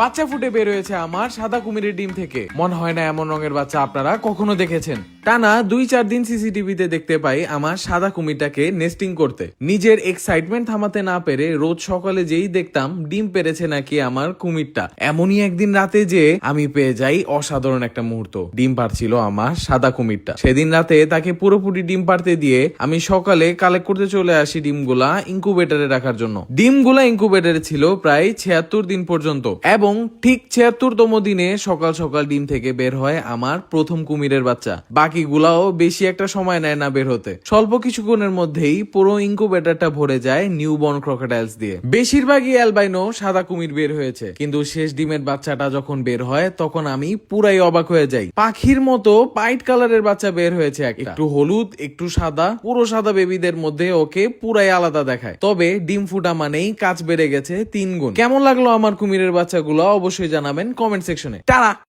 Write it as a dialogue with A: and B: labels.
A: বাচ্চা ফুটে বের হয়েছে আমার সাদা কুমিরের ডিম থেকে। মনে হয় না এমন রঙের বাচ্চা আপনারা কখনো দেখেছেন। টানা দুই চার দিন সিসিটিভিতে দেখতে পাই আমার সাদা কুমিরটাকে নেস্টিং করতে। নিজের এক্সাইটমেন্ট থামাতে না পেরে রোজ সকালে যেই দেখতাম ডিম পেরেছে নাকি আমার কুমিরটা। এমনই একদিন রাতে যে আমি পেয়ে যাই অসাধারণ একটা মুহূর্ত। ডিম পারছিল আমার সাদা কুমিরটা। সেদিন রাতে তাকে পুরোপুরি ডিম পারতে দিয়ে আমি সকালে কালেক্ট করতে চলে আসি ডিমগুলা ইনকুবেটরে রাখার জন্য। ডিমগুলা ইনকুবেটরে ছিল প্রায় ছিয়াত্তর দিন পর্যন্ত। এবং ঠিক ছিয়াত্তরতম দিনে সকাল সকাল ডিম থেকে বের হয় আমার প্রথম কুমিরের বাচ্চা। বাকিগুলাও বেশি একটা সময় নেয় না বের হতে। স্বল্প কিছুক্ষণের মধ্যেই পুরো ইনকুবেটরটা ভরে যায় নিউবর্ন ক্রোকোডাইলস দিয়ে। বেশিরভাগই অ্যালবাইনো সাদা কুমির বের হয়েছে। কিন্তু শেষ ডিমের বাচ্চাটা যখন বের হয়, তখন আমি পুরাই অবাক হয়ে যাই। পাখির মতো পাইট কালারের বাচ্চা বের হয়েছে একটা। হলুদ, একটু সাদা, পুরো সাদা বেবিদের মধ্যে ওকে পুরাই আলাদা দেখায়। তবে ডিম ফুটা মানেই কাজ বেড়ে গেছে তিন গুণ। কেমন লাগল আমার কুমিরের বাচ্চাগুলো? অবশ্যই জানাবেন কমেন্ট সেকশনে। টানা